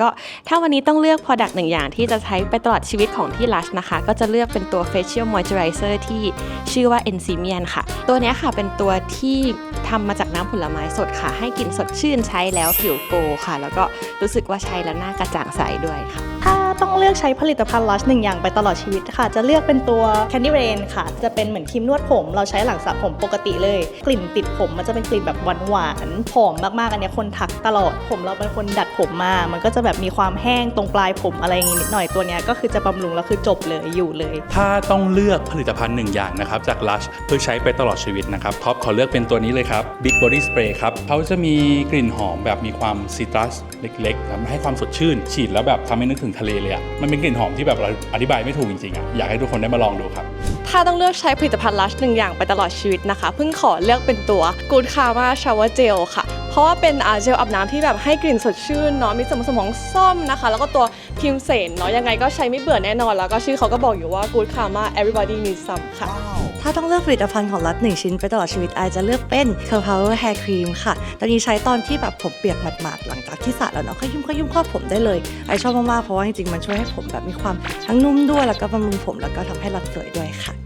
ก็ถ้าวันนี้ต้องเลือก Product หนึ่งอย่างที่จะใช้ไปตลอดชีวิตของที่ Lush นะคะ ก็จะเลือกเป็นตัว Facial Moisturizer ที่ชื่อว่า Enzimian ค่ะ ตัวนี้ค่ะเป็นตัวที่ทำมาจากน้ำผลไม้สดค่ะ ให้กลิ่นสดชื่นใช้แล้วผิวโกค่ะ แล้วก็รู้สึกว่าใช้แล้วหน้ากระจ่างใสด้วยค่ะ ต้องเลือกใช้ผลิตภัณฑ์ลัชหนึ่งอย่างไปตลอดชีวิตค่ะ จะเลือกเป็นตัว Candy Rain ค่ะ จะเป็นเหมือนครีมนวดผม เราใช้หลังสระผมปกติเลย กลิ่นติดผมมันจะเป็นกลิ่นแบบหวานๆหอมมากๆ อันนี้คนทักตลอดผมเราเป็นคนดัดผมมา มันก็จะแบบมีความแห้งตรงปลายผมอะไรอย่างงี้นิดหน่อยตัวนี้ก็คือจะบำรุงแล้วคือจบเลยอยู่เลย ถ้าต้องเลือกผลิตภัณฑ์หนึ่งอย่างนะครับจาก Lush เพื่อใช้ไปตลอดชีวิตนะครับท็อปขอเลือกเป็นตัวนี้เลยครับ Big Body Spray ครับเขาจะมีกลิ่นหอมแบบมีความซิตรัสเล็กๆทำให้ความสดชื่น ฉีดแล้วแบบทำให้นึกถึงทะเลเลยอะมันเป็นกลิ่นหอมที่แบบเราอธิบายไม่ถูกจริงๆอะอยากให้ทุกคนได้มาลองดูครับ ถ้าต้องเลือกใช้ผลิตภัณฑ์ลัชหนึ่งอย่างไปตลอดชีวิตนะคะ เพิ่งขอเลือกเป็นตัว Good Karma Shower Gel ค่ะ เพราะว่าเป็นอ่าเจลอาบน้ำที่แบบให้กลิ่นสดชื่นเนาะมีส่วนผสมของส้มนะคะ แล้วก็ตัวพิมเสนเนาะยังไงก็ใช้ไม่เบื่อแน่นอน แล้วก็ชื่อเขาก็บอกอยู่ว่า Good Karma Everybody Needs Some ค่ะ ถ้าต้องเลือกผลิตภัณฑ์ของรัฐหนึ่งชิ้นไปตลอดชีวิตไอจะเลือกเป็น Curl Power Hair Cream ค่ะ ตอนนี้ใช้ตอนที่แบบผมเปียกหมาดๆ หลังจากที่สระแล้วเนาะขยุ่มขยุ่มครอบผมได้เลยไอชอบมากๆ เพราะว่าจริงๆ มันช่วยให้ผมแบบมีความทั้งนุ่มด้วยแล้วก็บำรุงผมแล้วก็ทำให้รัดสวยด้วยค่ะ